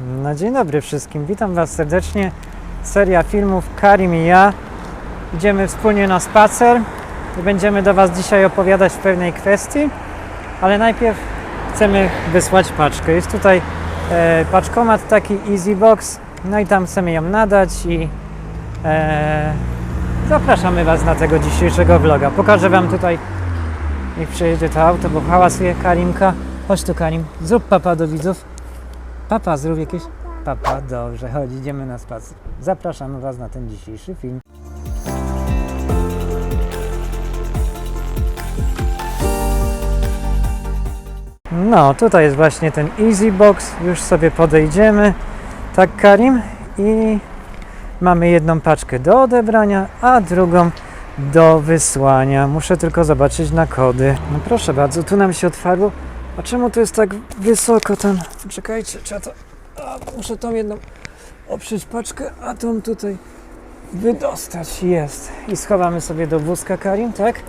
No dzień dobry wszystkim, witam Was serdecznie. Seria filmów Karim i ja. Idziemy wspólnie na spacer i będziemy do Was dzisiaj opowiadać w pewnej kwestii, ale najpierw chcemy wysłać paczkę. Jest tutaj e, paczkomat taki EasyBox, no i tam chcemy ją nadać i e, zapraszamy Was na tego dzisiejszego vloga. Pokażę Wam tutaj, jak przejedzie to auto, bo hałasuje Karimka. Chodź tu Karim, zrób papa do widzów. Papa, zrób jakieś. Papa, dobrze, chodź, idziemy na spacer. Zapraszamy Was na ten dzisiejszy film. No, tutaj jest właśnie ten Easy Box. Już sobie podejdziemy. Tak, Karim? I mamy jedną paczkę do odebrania, a drugą do wysłania. Muszę tylko zobaczyć na kody. No proszę bardzo, tu nam się otwarło. A czemu to jest tak wysoko tam? Czekajcie, trzeba to... A, muszę tą jedną oprzeć paczkę, a tą tutaj wydostać. Jest. I schowamy sobie do wózka, Karim, tak?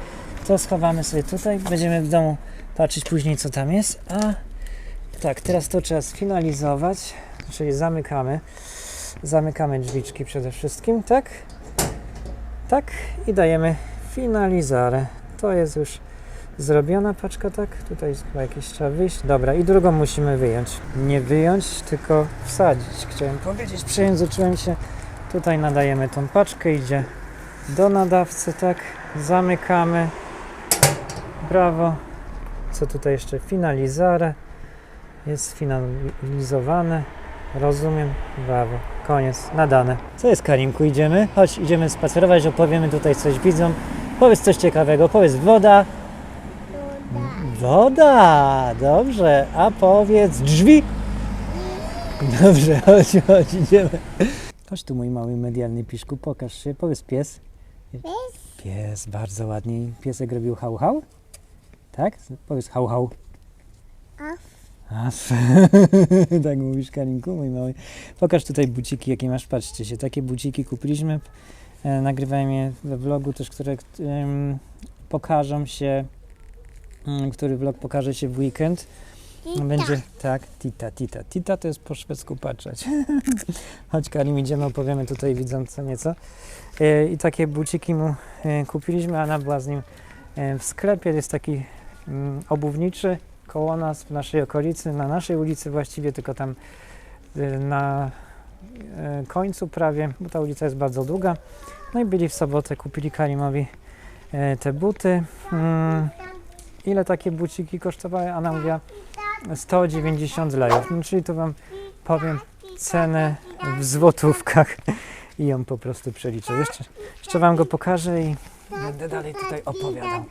To schowamy sobie tutaj. Będziemy w domu patrzeć później, co tam jest. A tak, teraz to trzeba sfinalizować, czyli zamykamy. Zamykamy drzwiczki przede wszystkim, tak? Tak. I dajemy finalizarę. To jest już zrobiona paczka, tak? Tutaj chyba jakieś trzeba wyjść. Dobra, i drugą musimy wyjąć. Nie wyjąć, tylko wsadzić. Chciałem powiedzieć, przejęzyczyłem się. Tutaj nadajemy tą paczkę, idzie do nadawcy, tak? Zamykamy. Brawo. Co tutaj jeszcze? Finalizarę. Jest sfinalizowane. Rozumiem. Brawo. Koniec. Nadane. Co jest, Karimku? Idziemy? Chodź, idziemy spacerować, opowiemy tutaj coś widzom. Powiedz coś ciekawego. Powiedz woda. Woda. Dobrze. A powiedz drzwi. Dobrze, chodź, chodź, idziemy. Chodź tu, mój mały medialny piszku, pokaż się. Powiedz pies. Pies, bardzo ładnie. Piesek robił hał hał? Tak? Powiedz hał hał. Af. Af. tak mówisz, Karinku, mój mały. Pokaż tutaj buciki, jakie masz. Patrzcie się, takie buciki kupiliśmy. E, nagrywałem je we vlogu też, które em, pokażą się, który vlog pokaże się w weekend. Będzie tak, tita, tita. Tita to jest po szwedzku patrzeć. Chodź Karim, idziemy, opowiemy tutaj widzom co nieco. E, I takie buciki mu e, kupiliśmy, Anna była z nim e, w sklepie. Jest taki mm, obuwniczy koło nas, w naszej okolicy, na naszej ulicy właściwie, tylko tam na końcu prawie, bo ta ulica jest bardzo długa. No i byli w sobotę, kupili Karimowi te buty. Ile takie buciki kosztowały? Anna mówiła 190 lejów. No, czyli tu Wam powiem cenę w złotówkach i ją po prostu przeliczę. Jeszcze, jeszcze Wam go pokażę i będę dalej tutaj opowiadał.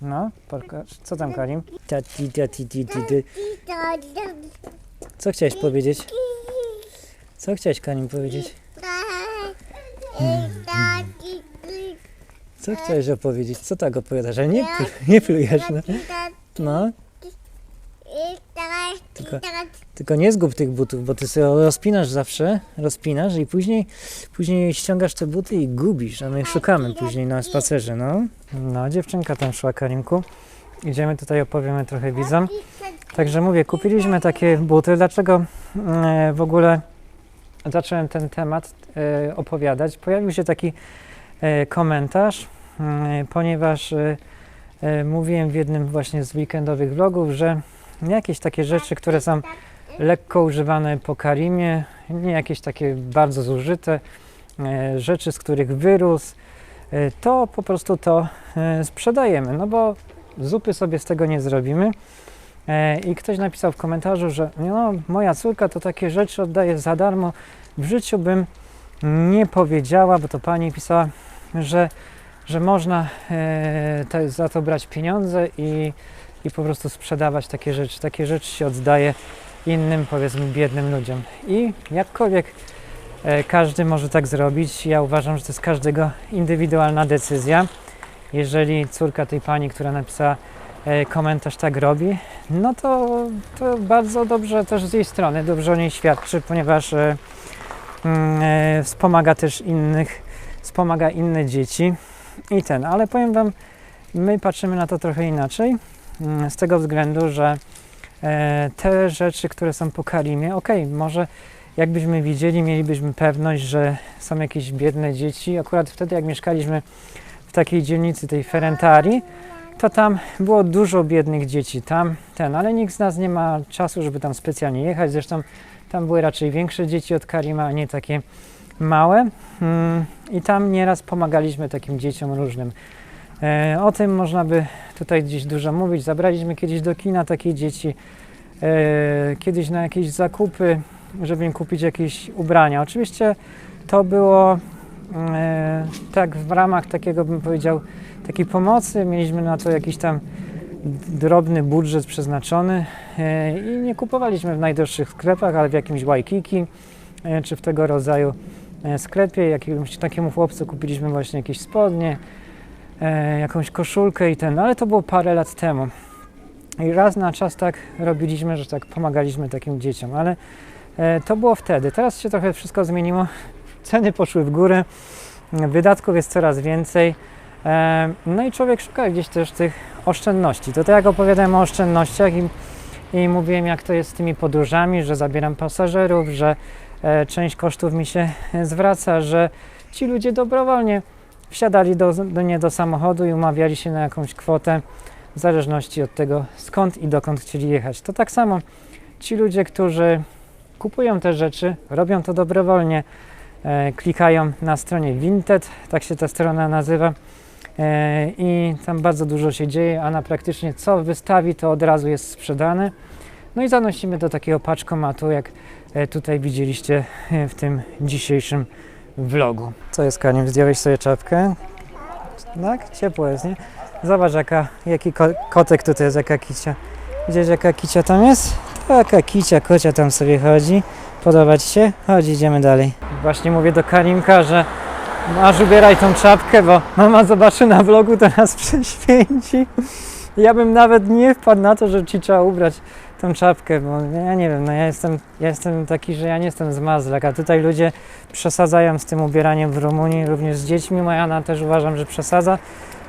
No, pokaż. Co tam, Karim? Tati, tati, ti, ti, ti. Co chciałeś powiedzieć? Co chciałeś, Karim, powiedzieć? Co chciałeś opowiedzieć? Co tak opowiadasz? Ale nie, pl- nie plujesz, no. no. Tylko- Tylko nie zgub tych butów, bo ty sobie rozpinasz zawsze, rozpinasz i później, później ściągasz te buty i gubisz, a my szukamy później na spacerze, no. No, dziewczynka tam szła, Karimku. Idziemy tutaj, opowiemy trochę widzom. Także mówię, kupiliśmy takie buty. Dlaczego e, w ogóle zacząłem ten temat e, opowiadać? Pojawił się taki komentarz, mm, ponieważ e, e, mówiłem w jednym właśnie z weekendowych vlogów, że jakieś takie rzeczy, które są lekko używane po Karimie, nie jakieś takie bardzo zużyte e, rzeczy, z których wyrósł, e, to po prostu to e, sprzedajemy, no bo zupy sobie z tego nie zrobimy. E, I ktoś napisał w komentarzu, że no, moja córka to takie rzeczy oddaje za darmo. W życiu bym nie powiedziała, bo to pani pisała, że, że można e, to, za to brać pieniądze i, i po prostu sprzedawać takie rzeczy. Takie rzeczy się oddaje innym, powiedzmy, biednym ludziom. I jakkolwiek e, każdy może tak zrobić, ja uważam, że to jest każdego indywidualna decyzja. Jeżeli córka tej pani, która napisała e, komentarz tak robi, no to, to bardzo dobrze też z jej strony, dobrze o niej świadczy, ponieważ mm, wspomaga też innych, wspomaga inne dzieci i ten, ale powiem Wam, my patrzymy na to trochę inaczej, mm, z tego względu, że e, te rzeczy, które są po Karimie, okej, może jakbyśmy widzieli, mielibyśmy pewność, że są jakieś biedne dzieci. Akurat wtedy, jak mieszkaliśmy w takiej dzielnicy, tej Ferentari, to tam było dużo biednych dzieci. Tam ten, ale nikt z nas nie ma czasu, żeby tam specjalnie jechać. Zresztą tam były raczej większe dzieci od Karima, a nie takie małe. Mm, I tam nieraz pomagaliśmy takim dzieciom różnym. E, o tym można by tutaj gdzieś dużo mówić. Zabraliśmy kiedyś do kina takie dzieci, e, kiedyś na jakieś zakupy, żeby im kupić jakieś ubrania. Oczywiście to było e, tak w ramach takiego, bym powiedział, takiej pomocy. Mieliśmy na to jakiś tam drobny budżet przeznaczony i nie kupowaliśmy w najdroższych sklepach, ale w jakimś Waikiki czy w tego rodzaju sklepie. Jakiemuś takiemu chłopcu kupiliśmy właśnie jakieś spodnie, e, jakąś koszulkę i ten, ale to było parę lat temu. I raz na czas tak robiliśmy, że tak pomagaliśmy takim dzieciom, ale e, to było wtedy. Teraz się trochę wszystko zmieniło. Ceny poszły w górę, wydatków jest coraz więcej. E, No i człowiek szuka gdzieś też tych oszczędności. To tak jak opowiadałem o oszczędnościach i, i mówiłem, jak to jest z tymi podróżami, że zabieram pasażerów, że e, część kosztów mi się zwraca, że ci ludzie dobrowolnie wsiadali do, do nie do samochodu i umawiali się na jakąś kwotę w zależności od tego, skąd i dokąd chcieli jechać. To tak samo ci ludzie, którzy kupują te rzeczy, robią to dobrowolnie, e, klikają na stronie Vinted, tak się ta strona nazywa, e, i tam bardzo dużo się dzieje, a na praktycznie co wystawi, to od razu jest sprzedane. No i zanosimy do takiego paczkomatu, jak e, tutaj widzieliście e, w tym dzisiejszym vlogu. Co jest, Karim? Zdjąłeś sobie czapkę? Tak? Ciepło jest, nie? Zobacz, jaka, jaki ko- kotek tutaj jest, jaka kicia. Widzisz, jaka kicia tam jest? Taka kicia, kocia tam sobie chodzi. Podoba Ci się? Chodź, idziemy dalej. Właśnie mówię do Karimka, że masz ubieraj tą czapkę, bo mama zobaczy na vlogu, to nas prześwięci. Ja bym nawet nie wpadł na to, że Ci trzeba ubrać tą czapkę, bo ja nie wiem, no ja jestem, ja jestem taki, że ja nie jestem z Mazlek, a tutaj ludzie przesadzają z tym ubieraniem w Rumunii, również z dziećmi. Moja Anna też uważam, że przesadza.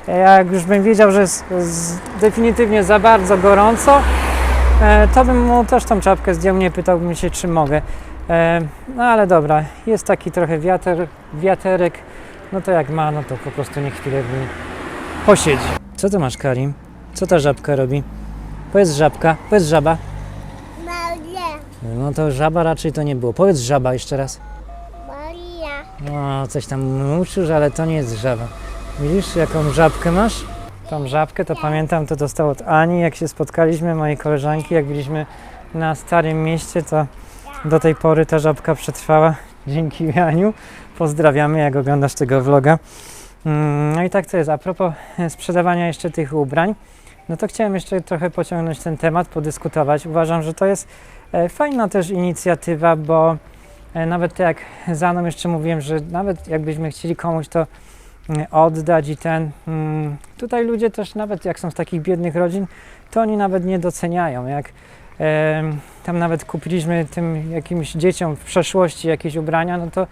Ja jak już bym wiedział, że jest definitywnie za bardzo gorąco, e, to bym mu też tą czapkę zdjął, nie pytałbym się, czy mogę. E, no ale dobra, jest taki trochę wiater, wiaterek, no to jak ma, no to po prostu niech chwilę w posiedzi. Co to masz, Karim? Co ta żabka robi? Powiedz żabka, powiedz żaba. Maria, No to żaba raczej to nie było. Powiedz żaba jeszcze raz. Maria, No, coś tam uczysz, ale to nie jest żaba. Widzisz, jaką żabkę masz? Tą żabkę to pamiętam, to dostał od Ani, jak się spotkaliśmy, mojej koleżanki, jak byliśmy na Starym Mieście, to do tej pory ta żabka przetrwała. Dzięki Aniu. Pozdrawiamy, jak oglądasz tego vloga. Mm, No i tak to jest. A propos e, sprzedawania jeszcze tych ubrań, no to chciałem jeszcze trochę pociągnąć ten temat, podyskutować. Uważam, że to jest e, fajna też inicjatywa, bo e, nawet tak jak za mną jeszcze mówiłem, że nawet jakbyśmy chcieli komuś to mm, oddać i ten. mm, Tutaj ludzie też, nawet jak są z takich biednych rodzin, to oni nawet nie doceniają. Jak tam nawet kupiliśmy tym jakimś dzieciom w przeszłości jakieś ubrania, no to,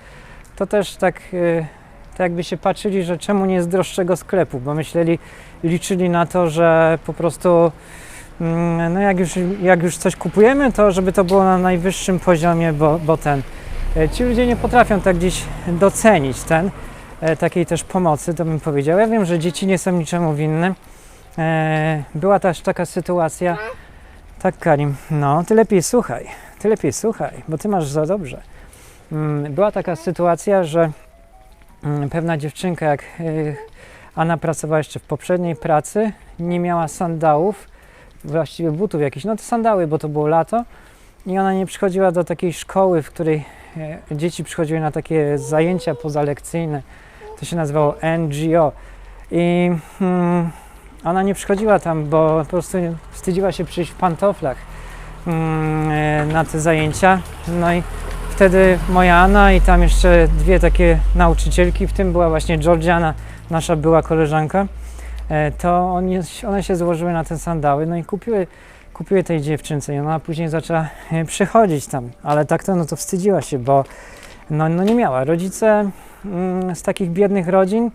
to też tak, e, tak jakby się patrzyli, że czemu nie z droższego sklepu, bo myśleli, liczyli na to, że po prostu mm, no jak już, jak już coś kupujemy, to żeby to było na najwyższym poziomie, bo, bo ten. e, Ci ludzie nie potrafią tak gdzieś docenić ten, e, takiej też pomocy, to bym powiedział. Ja wiem, że dzieci nie są niczemu winne. E, Była też taka sytuacja. Tak, Karim, no, ty lepiej słuchaj, ty lepiej słuchaj, bo ty masz za dobrze. Mm, Była taka sytuacja, że pewna dziewczynka, jak y, Anna pracowała jeszcze w poprzedniej pracy, nie miała sandałów, właściwie butów jakichś, no to sandały, bo to było lato. I ona nie przychodziła do takiej szkoły, w której e, dzieci przychodziły na takie zajęcia pozalekcyjne, to się nazywało NGO i mm, ona nie przychodziła tam, bo po prostu wstydziła się przyjść w pantoflach mm, e, na te zajęcia, no i wtedy moja Anna i tam jeszcze dwie takie nauczycielki, w tym była właśnie Georgiana, nasza była koleżanka, e, to one się złożyły na te sandały, no i kupiły, kupiły tej dziewczynce i ona później zaczęła e, przychodzić tam, ale tak to, no to wstydziła się, bo no, no nie miała. Rodzice mm, z takich biednych rodzin,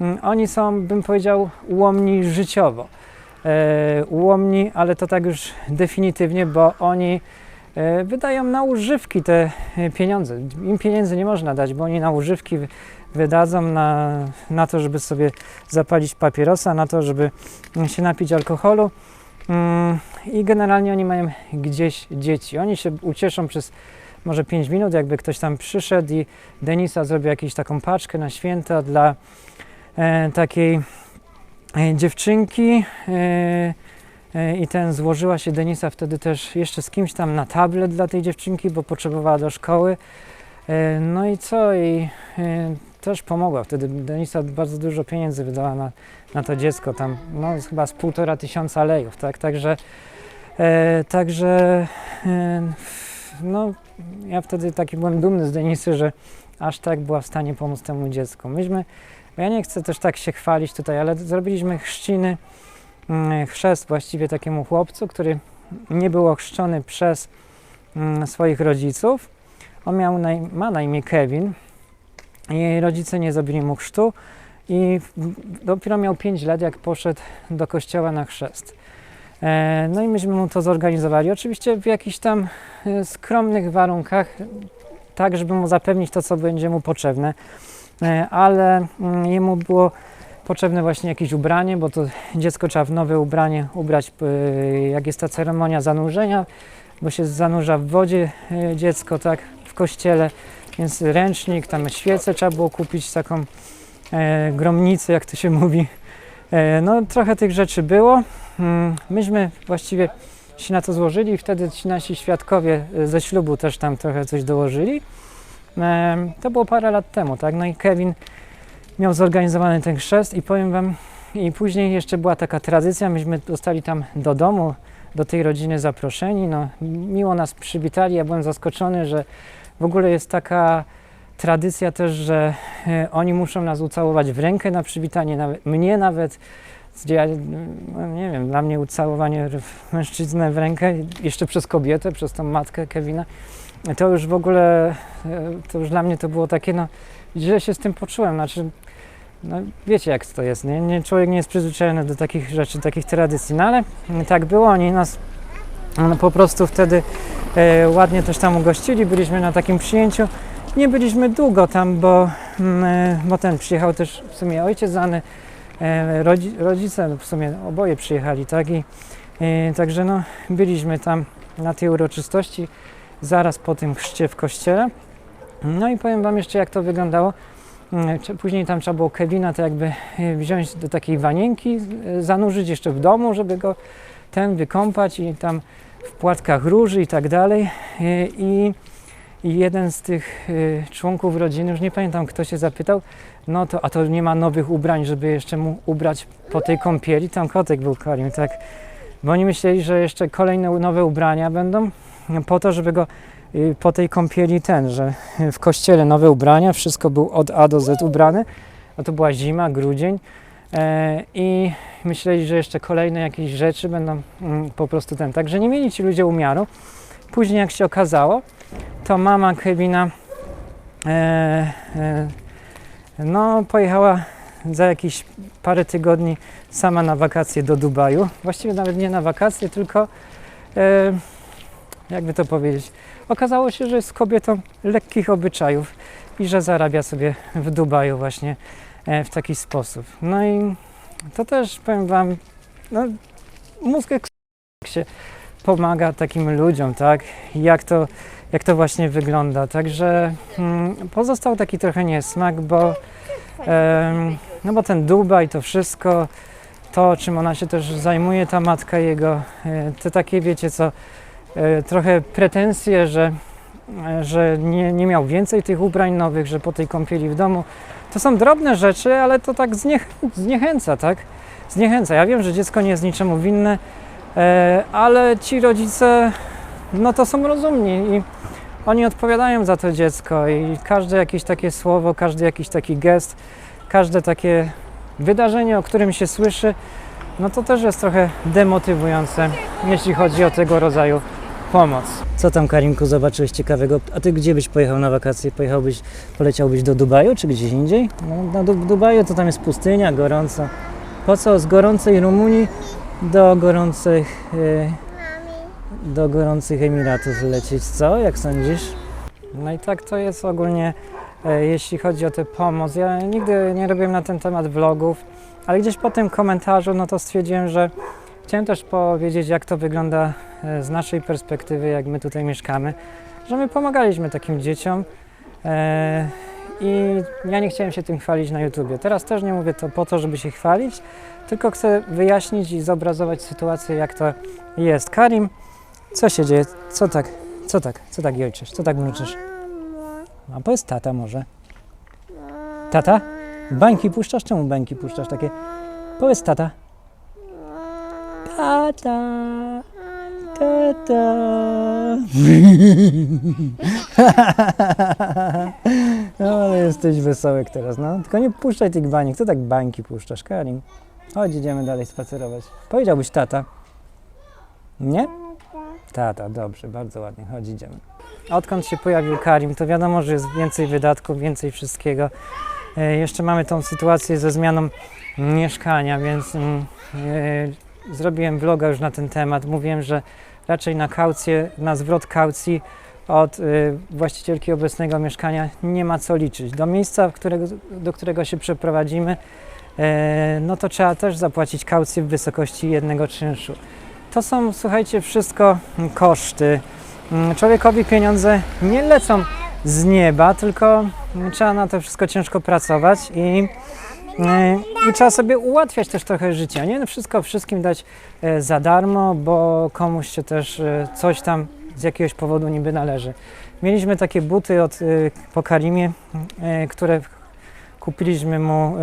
mm, oni są, bym powiedział, ułomni życiowo. e, ułomni, ale to tak już definitywnie, bo oni wydają na używki te e, pieniądze. Im pieniędzy nie można dać, bo oni na używki wy- wydadzą na, na to, żeby sobie zapalić papierosa, na to, żeby się napić alkoholu. Mm, I generalnie oni mają gdzieś dzieci. Oni się ucieszą przez może 5 minut, jakby ktoś tam przyszedł i Denisa zrobił jakąś taką paczkę na święta dla e, takiej e, dziewczynki. E, e, I ten złożyła się Denisa wtedy też jeszcze z kimś tam na tablet dla tej dziewczynki, bo potrzebowała do szkoły. E, No i co? I e, też pomogła. Wtedy Denisa bardzo dużo pieniędzy wydała na, na to dziecko, tam no, chyba z półtora tysiąca lejów, tak? Także, e, także e, no, ja wtedy taki byłem dumny z Denisy, że aż tak była w stanie pomóc temu dziecku. Myśmy, ja nie chcę też tak się chwalić tutaj, ale zrobiliśmy chrzciny, chrzest właściwie takiemu chłopcu, który nie był ochrzczony przez mm, swoich rodziców. On miał na, ma na imię Kevin. Jej rodzice nie zrobili mu chrztu i dopiero miał 5 lat, jak poszedł do kościoła na chrzest. E, no i myśmy mu to zorganizowali. Oczywiście w jakichś tam e, skromnych warunkach, tak żeby mu zapewnić to, co będzie mu potrzebne, E, ale mm, jemu było potrzebne właśnie jakieś ubranie, bo to dziecko trzeba w nowe ubranie ubrać, e, jak jest ta ceremonia zanurzenia, bo się zanurza w wodzie e, dziecko, tak, w kościele, więc ręcznik, tam świecę trzeba było kupić, taką e, gromnicę, jak to się mówi. E, no trochę tych rzeczy było. Mm, Myśmy właściwie się na to złożyli i wtedy ci nasi świadkowie e, ze ślubu też tam trochę coś dołożyli. Em, To było parę lat temu, tak? No i Kevin miał zorganizowany ten chrzest i powiem wam, i później jeszcze była taka tradycja, myśmy dostali tam do domu, do tej rodziny zaproszeni, no miło nas przywitali, ja byłem zaskoczony, że w ogóle jest taka tradycja też, że e, oni muszą nas ucałować w rękę na przywitanie, nawet, mnie nawet, ja, no, nie wiem, dla mnie ucałowanie mężczyznę w rękę, jeszcze przez kobietę, przez tą matkę Kevina, to już w ogóle, e, to już dla mnie to było takie, no, źle się z tym poczułem, znaczy, no, wiecie jak to jest, nie? nie? Człowiek nie jest przyzwyczajony do takich rzeczy, takich tradycji, no ale tak było, oni nas no, po prostu wtedy e, ładnie też tam ugościli, byliśmy na takim przyjęciu, nie byliśmy długo tam, bo, mm, e, bo ten przyjechał też w sumie ojciec Zany, e, rodzi, rodzice w sumie oboje przyjechali, tak, i e, także no, byliśmy tam na tej uroczystości, zaraz po tym chrzcie w kościele. No i powiem Wam jeszcze, jak to wyglądało. Mm, Później tam trzeba było Kevina to jakby e, wziąć do takiej wanienki, e, zanurzyć jeszcze w domu, żeby go ten wykąpać i tam w płatkach róży i tak dalej. E, I, jeden z tych członków rodziny, już nie pamiętam kto się zapytał, no to a to nie ma nowych ubrań, żeby jeszcze mu ubrać po tej kąpieli. Tam kotek był Karim, tak. Bo oni myśleli, że jeszcze kolejne nowe ubrania będą po to, żeby go po tej kąpieli ten, że w kościele nowe ubrania, wszystko był od A do Z ubrany, no to była zima, grudzień e, i myśleli, że jeszcze kolejne jakieś rzeczy będą mm, po prostu ten, także nie mieli ci ludzie umiaru. Później jak się okazało, to mama Kevina e, e, no pojechała za jakieś parę tygodni sama na wakacje do Dubaju. Właściwie nawet nie na wakacje, tylko jakby to powiedzieć, okazało się, że jest kobietą lekkich obyczajów i że zarabia sobie w Dubaju właśnie e, w taki sposób. No i to też powiem Wam, no, mózg się pomaga takim ludziom, tak? Jak to, jak to właśnie wygląda. Także mm, pozostał taki trochę niesmak, bo, no bo ten Dubaj, to wszystko, to czym ona się też zajmuje, ta matka jego, e, to takie wiecie co, trochę pretensje, że, e, że nie, nie miał więcej tych ubrań nowych, że po tej kąpieli w domu. To są drobne rzeczy, ale to tak zniech, zniechęca, tak? Zniechęca. Ja wiem, że dziecko nie jest niczemu winne, e, ale ci rodzice, no to są rozumni i oni odpowiadają za to dziecko i każde jakieś takie słowo, każdy jakiś taki gest, każde takie wydarzenie, o którym się słyszy, no to też jest trochę demotywujące, jeśli chodzi o tego rodzaju pomoc. Co tam Karimku zobaczyłeś ciekawego? A ty gdzie byś pojechał na wakacje? Pojechałbyś, poleciałbyś do Dubaju czy gdzieś indziej? No, na Du- Dubaju to tam jest pustynia, gorąco. Po co z gorącej Rumunii do gorących, Mami. do gorących Emiratów lecieć, co? Jak sądzisz? No i tak to jest ogólnie, e, jeśli chodzi o tę pomoc. Ja nigdy nie robiłem na ten temat vlogów, ale gdzieś po tym komentarzu, no to stwierdziłem, że chciałem też powiedzieć, jak to wygląda e, z naszej perspektywy, jak my tutaj mieszkamy, że my pomagaliśmy takim dzieciom. E, I ja nie chciałem się tym chwalić na YouTubie. Teraz też nie mówię to po to, żeby się chwalić, tylko chcę wyjaśnić i zobrazować sytuację, jak to jest. Karim, co się dzieje? Co tak? Co tak? Co tak jojczysz? Co tak mruczysz? A powiedz tata może. Tata? Bańki puszczasz? Czemu bańki puszczasz takie? Powiedz tata. Tata. Tata. No ale jesteś wesołek teraz, no. Tylko nie puszczaj tych baniek. Co tak bańki puszczasz, Karim? Chodź, idziemy dalej spacerować. Powiedziałbyś tata. Nie? Tata, dobrze, bardzo ładnie. Chodź, idziemy. Odkąd się pojawił Karim, to wiadomo, że jest więcej wydatków, więcej wszystkiego. E, jeszcze mamy tą sytuację ze zmianą mieszkania, więc mm, e, zrobiłem vloga już na ten temat. Mówiłem, że raczej na kaucję, na zwrot kaucji od e, właścicielki obecnego mieszkania nie ma co liczyć. Do miejsca, do którego się przeprowadzimy, no to trzeba też zapłacić kaucję w wysokości jednego czynszu. To są, słuchajcie, wszystko koszty. Mm, Człowiekowi pieniądze nie lecą z nieba, tylko trzeba na to wszystko ciężko pracować i, e, i trzeba sobie ułatwiać też trochę życie. Nie wszystko wszystkim dać e, za darmo, bo komuś się też e, coś tam z jakiegoś powodu niby należy. Mieliśmy takie buty od, po Karimie, które kupiliśmy mu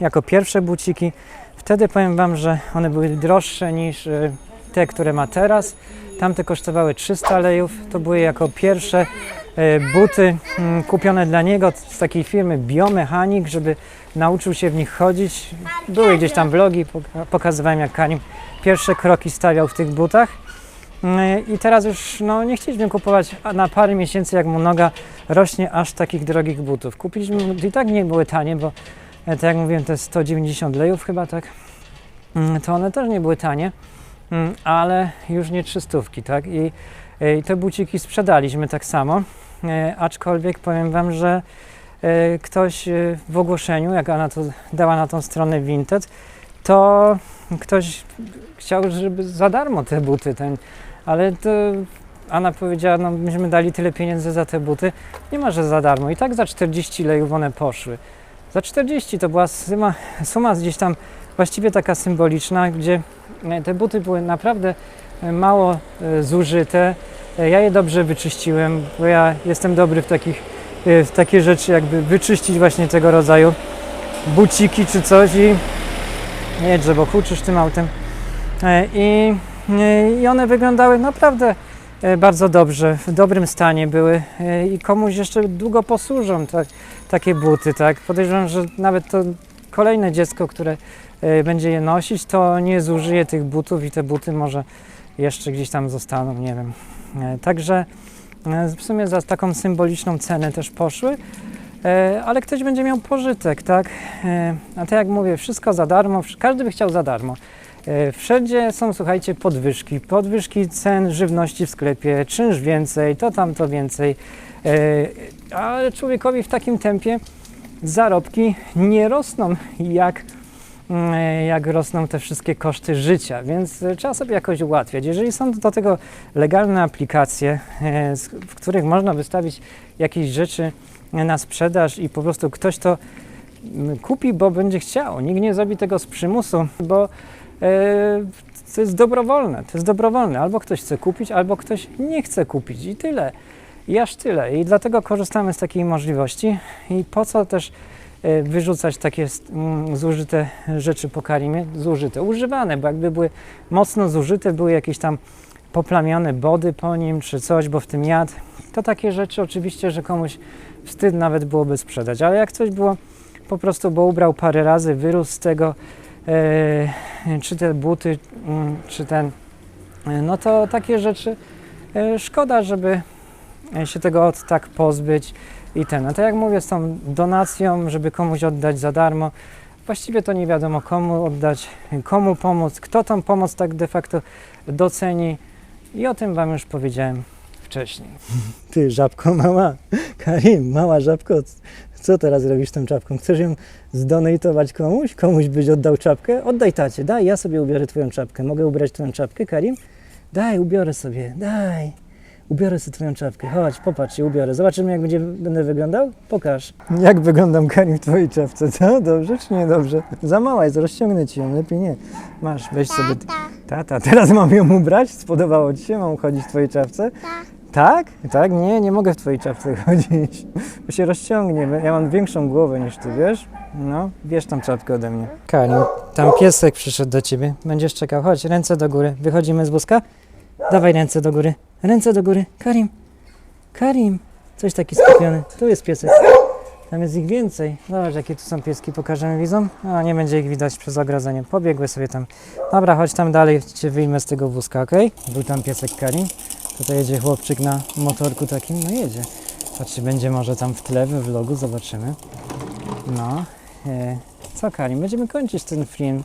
jako pierwsze buciki. Wtedy powiem Wam, że one były droższe niż te, które ma teraz. Tamte kosztowały 300 lejów. To były jako pierwsze buty mm, kupione dla niego z takiej firmy Biomechanik, żeby nauczył się w nich chodzić. Były gdzieś tam vlogi, poka- pokazywałem jak Karim pierwsze kroki stawiał w tych butach. Mm, I teraz już no, nie chcieliśmy kupować na parę miesięcy, jak mu noga rośnie, aż takich drogich butów. Kupiliśmy, i tak nie były tanie, bo e, tak jak mówiłem, jest 190 lejów chyba, tak? Mm, To one też nie były tanie. Ale już nie trzystówki, tak? I, e, I te buciki sprzedaliśmy tak samo, e, aczkolwiek powiem Wam, że e, ktoś e, w ogłoszeniu, jak ona to dała na tą stronę Vinted, to ktoś chciał, żeby za darmo te buty, ten, ale to Anna powiedziała, no myśmy dali tyle pieniędzy za te buty, nie ma, że za darmo. I tak za 40 lejów one poszły. Za 40 to była suma, suma gdzieś tam właściwie taka symboliczna, gdzie e, te buty były naprawdę e, mało e, zużyte. E, Ja je dobrze wyczyściłem, bo ja jestem dobry w takich e, w takie rzeczy, jakby wyczyścić właśnie tego rodzaju buciki czy coś i nie drzewo huczysz tym autem. E, I, I one wyglądały naprawdę bardzo dobrze, w dobrym stanie były i komuś jeszcze długo posłużą tak, takie buty, tak? Podejrzewam, że nawet to kolejne dziecko, które będzie je nosić, to nie zużyje tych butów i te buty może jeszcze gdzieś tam zostaną, nie wiem. E, Także e, w sumie za taką symboliczną cenę też poszły, e, ale ktoś będzie miał pożytek, tak? A tak jak mówię, wszystko za darmo, każdy by chciał za darmo. Wszędzie są, słuchajcie, podwyżki. Podwyżki cen żywności w sklepie, czynsz więcej, to tamto więcej. Ale człowiekowi w takim tempie zarobki nie rosną jak, jak rosną te wszystkie koszty życia, więc e, trzeba sobie jakoś ułatwiać. Jeżeli są do tego legalne aplikacje, e, w których można wystawić jakieś rzeczy na sprzedaż i po prostu ktoś to mm, kupi, bo będzie chciał. Nikt nie zrobi tego z przymusu, bo e, to jest dobrowolne. To jest dobrowolne. Albo ktoś chce kupić, albo ktoś nie chce kupić i tyle. I aż tyle. I dlatego korzystamy z takiej możliwości. I po co też wyrzucać takie zużyte rzeczy po Karimie? Zużyte, używane, bo jakby były mocno zużyte, były jakieś tam poplamione body po nim czy coś, bo w tym jadł, to takie rzeczy oczywiście, że komuś wstyd nawet byłoby sprzedać. Ale jak coś było po prostu, bo ubrał parę razy, wyrósł z tego, e, czy te buty, czy ten, e, no to takie rzeczy e, szkoda, żeby e, się tego od tak pozbyć i ten. A tak jak mówię, z tą donacją, żeby komuś oddać za darmo, właściwie to nie wiadomo komu oddać, komu pomóc, kto tą pomoc tak de facto doceni i o tym Wam już powiedziałem wcześniej. Ty, żabko mała, Karim, mała żabko, co teraz robisz tą czapką? Chcesz ją zdonatować komuś? Komuś byś oddał czapkę? Oddaj tacie, daj, ja sobie ubiorę twoją czapkę. Mogę ubrać twoją czapkę, Karim? Daj, ubiorę sobie, daj. Ubiorę sobie twoją czapkę. Chodź, popatrz się, ubiorę. Zobaczymy, jak będzie, będę wyglądał? Pokaż. Jak wyglądam, Karim, w twojej czapce, co? Dobrze czy niedobrze? Za mała jest, rozciągnę ci ją, lepiej nie. Masz, weź sobie... Tata, teraz mam ją ubrać? Spodobało ci się? Mam chodzić w twojej czapce? tak. Tak? Tak? Nie, nie mogę w twojej czapce chodzić. Bo się rozciągnie. Ja mam większą głowę niż ty, wiesz? No, bierz tą czapkę ode mnie. Karin, tam piesek przyszedł do ciebie. Będziesz czekał. Chodź, ręce do góry. Wychodzimy z wózka? Dawaj ręce do góry. Ręce do góry. Karim. Karim. Coś taki skupiony. Tu jest piesek. Tam jest ich więcej. Zobacz, jakie tu są pieski. Pokażemy widzom? A, nie będzie ich widać przez ogrodzenie. Pobiegły sobie tam. Dobra, chodź tam dalej. Cię wyjmę z tego wózka, ok? Był tam piesek Karim. Tutaj jedzie chłopczyk na motorku takim, no jedzie. Patrzcie, będzie może tam w tle, we vlogu, zobaczymy. No, e, co Karim, będziemy kończyć ten film,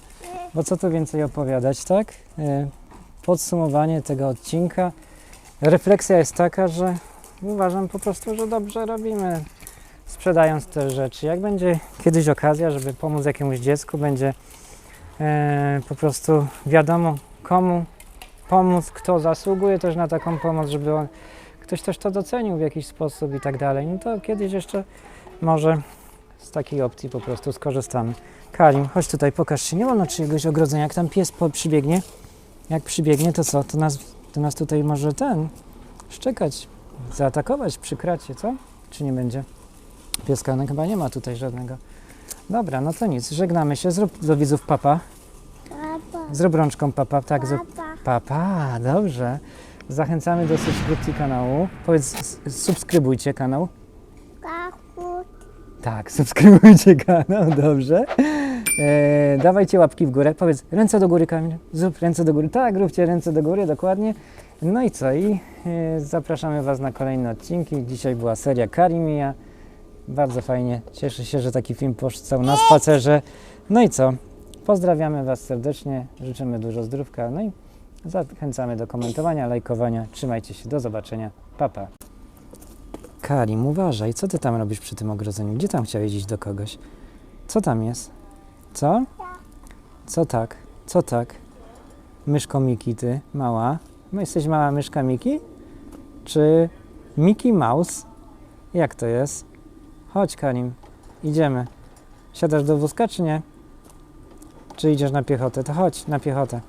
bo co tu więcej opowiadać, tak? E, podsumowanie tego odcinka. Refleksja jest taka, że uważam po prostu, że dobrze robimy, sprzedając te rzeczy. Jak będzie kiedyś okazja, żeby pomóc jakiemuś dziecku, będzie e, po prostu wiadomo komu pomóc, kto zasługuje też na taką pomoc, żeby on, ktoś też to docenił w jakiś sposób i tak dalej, no to kiedyś jeszcze może z takiej opcji po prostu skorzystamy. Karim, chodź tutaj, pokaż się. Nie wolno czyjegoś ogrodzenia. Jak tam pies przybiegnie, jak przybiegnie, to co? To nas, to nas tutaj może ten szczekać, zaatakować przy kracie, co? Czy nie będzie? Pieska no, chyba nie ma tutaj żadnego. Dobra, no to nic. Żegnamy się. Zrób do widzów papa. Papa, Zrób rączką papa. Tak, zrób papa. Papa, dobrze. Zachęcamy do subskrypcji kanału. Powiedz, s- subskrybujcie kanał. Kaku, Tak, subskrybujcie kanał, dobrze. E, dawajcie łapki w górę. Powiedz, ręce do góry, Kamil. Zrób ręce do góry. Tak, róbcie ręce do góry, dokładnie. No i co? I e, zapraszamy Was na kolejne odcinki. Dzisiaj była seria Karimia. Bardzo fajnie. Cieszę się, że taki film powstał na spacerze. No i co? Pozdrawiamy Was serdecznie. Życzymy dużo zdrówka. No i zachęcamy do komentowania, lajkowania. Trzymajcie się. Do zobaczenia. Pa, pa. Karim, uważaj. Co Ty tam robisz przy tym ogrodzeniu? Gdzie tam chciałeś iść do kogoś? Co tam jest? Co? Co tak? Co tak? Myszko Miki, ty, mała. My jesteś mała myszka Miki? Czy Mickey Mouse? Jak to jest? Chodź, Karim, idziemy. Siadasz do wózka, czy nie? Czy idziesz na piechotę? To chodź, na piechotę.